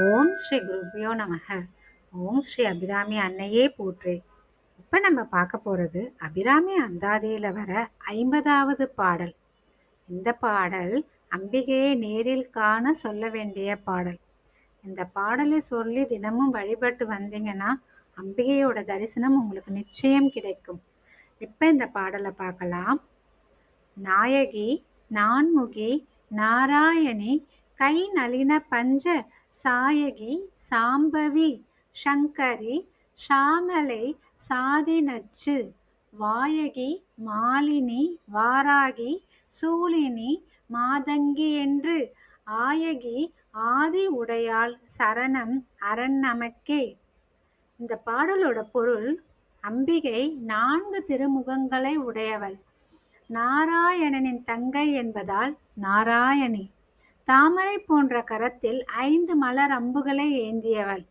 ஓம் ஸ்ரீ குருபியோ நமக. ஓம் ஸ்ரீ அபிராமி அன்னையே போற்றே. இப்போ நம்ம பார்க்க போகிறது அபிராமி அந்தாதியில் வர ஐம்பதாவது பாடல். இந்த பாடல் அம்பிகையை நேரில் காண சொல்ல வேண்டிய பாடல். இந்த பாடலை சொல்லி தினமும் வழிபட்டு வந்தீங்கன்னா அம்பிகையோட தரிசனம் உங்களுக்கு நிச்சயம் கிடைக்கும். இப்போ இந்த பாடலை பார்க்கலாம். நாயகி நான்முகி நாராயணி கை நளின பஞ்ச சாயகி சாம்பவி சங்கரி ஷாமலை சாதினச்சு வாயகி மாலினி வாராகி சூலினி மாதங்கி என்று ஆயகி ஆதி உடையாள் சரணம் அரண் நமக்கே. இந்த பாடலோட பொருள் அம்பிகை நான்கு திருமுகங்களை உடையவள். நாராயணனின் தங்கை என்பதால் நாராயணி. தாமரை போன்ற கரத்தில் ஐந்து மலர் அம்புகளை ஏந்தியவள்.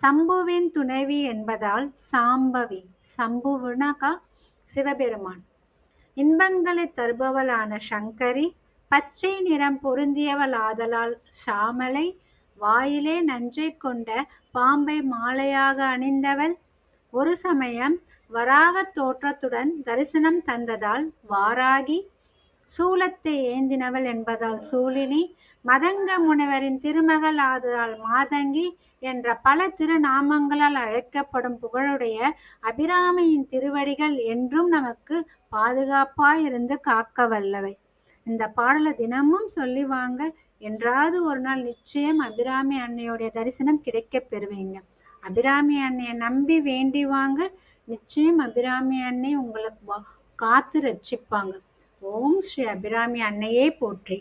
சம்புவின் துணைவி என்பதால் சாம்பவி சம்புவினகா சிவபெருமான். இன்பங்களை தருபவளான சங்கரி பச்சை நிறம் பொருந்தியவள் ஆதலால் ஷாமலை வாயிலே நஞ்சை கொண்ட பாம்பை மாலையாக அணிந்தவள். ஒரு சமயம் வராக தோற்றத்துடன் தரிசனம் தந்ததால் வாராகி சூலத்தை ஏந்தினவள் என்பதால் சூலினி மதங்க முனிவரின் திருமகள் ஆததால் மாதங்கி என்ற பல திருநாமங்களால் அழைக்கப்படும் புகழுடைய அபிராமியின் திருவடிகள் என்றும் நமக்கு பாதுகாப்பாய் இருந்து காக்க வல்லவை. இந்த பாடலை தினமும் சொல்லி வாங்க. என்றாவது ஒரு நாள் நிச்சயம் அபிராமி அன்னையுடைய தரிசனம் கிடைக்க பெறுவீங்க. அபிராமி அன்னையை நம்பி வேண்டி வாங்க. நிச்சயம் அபிராமி அன்னை உங்களை காத்து ரட்சிப்பாங்க. ஓம் ஸ்ரீ அபிராமி அன்னையே போற்றி.